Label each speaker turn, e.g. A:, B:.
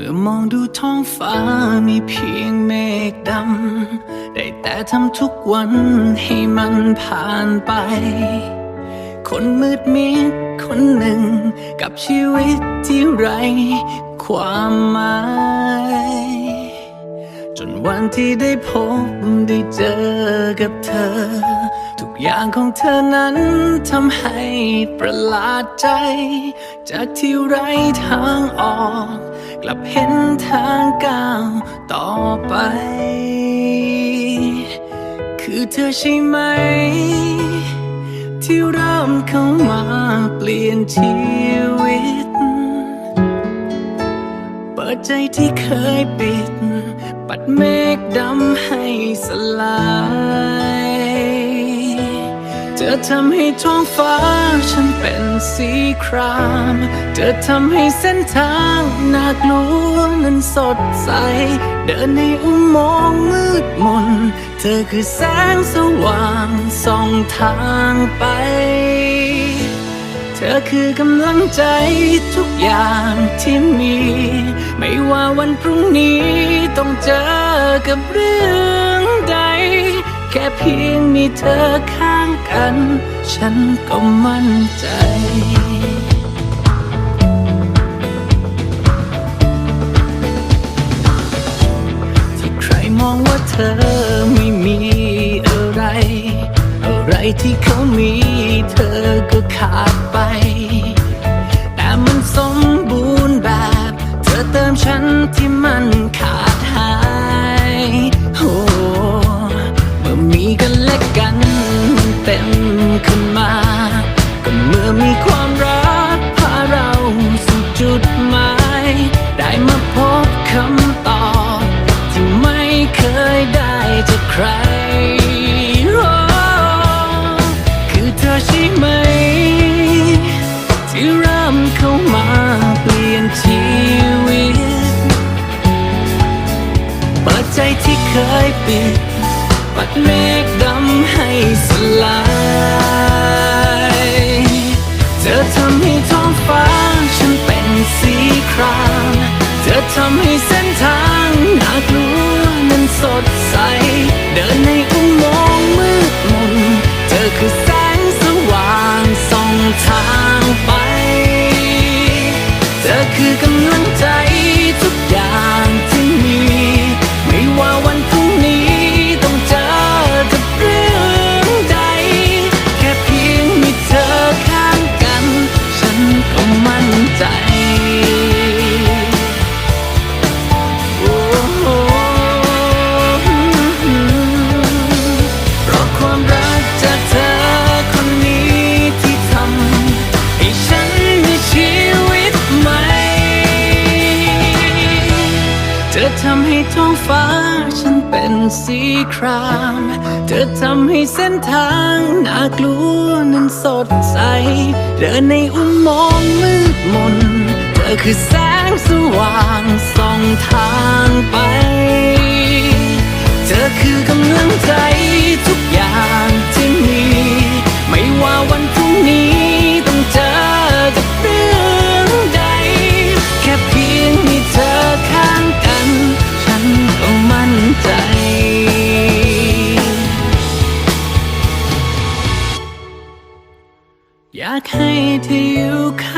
A: มื่อมองดูท้องฟ้ามีเพียงเมฆดำ ได้แต่ทำทุกวันให้มันผ่านไป คนมืดมิดคนหนึ่ง กับชีวิตที่ไร ความหมาย จนวันที่ได้พบได้เจอกับเธอ ทุกอย่างของเธอนั้นทำให้ประหลาดใจ จากที่ไรทางออก กลับเห็นทางก้าวต่อไป คือเธอใช่ไหม ที่เริ่มเข้ามาเปลี่ยนชีวิต เปิดใจที่เคยปิด ปัดเมฆดำให้สลาย เธอทำให้ท้องฟ้าฉันเป็นสีคราม เธอทำให้เส้นทางน่ากลัวนั้นสดใส เดินในอุโมงค์มืดมน เธอคือแสงสว่างส่องทางไป เธอคือกำลังใจทุกอย่างที่มี ไม่ว่าวันพรุ่งนี้ต้องเจอกับเรื่อง แค่เพียงมีเธอข้างกัน ฉันก็มั่นใจที่ใครมองว่าเธอไม่มีอะไร อะไรที่เขามีเธอก็ขาดไป แต่มันสมบูรณ์แบบ เธอเติมฉันที่มันขาดหาย เธอทำให้เส้นทางน่ากลัวนั้นสดใส เดินในอุโมงค์มืดมน เธอคือ ฟ้าฉันเป็นสีคราม เธอทำให้เส้นทางน่ากลัวนั้นสดใส เดินในอุโมงค์มืดมน เธอคือแสงสว่างส่องทางไปากให้เธออยู่ข้าง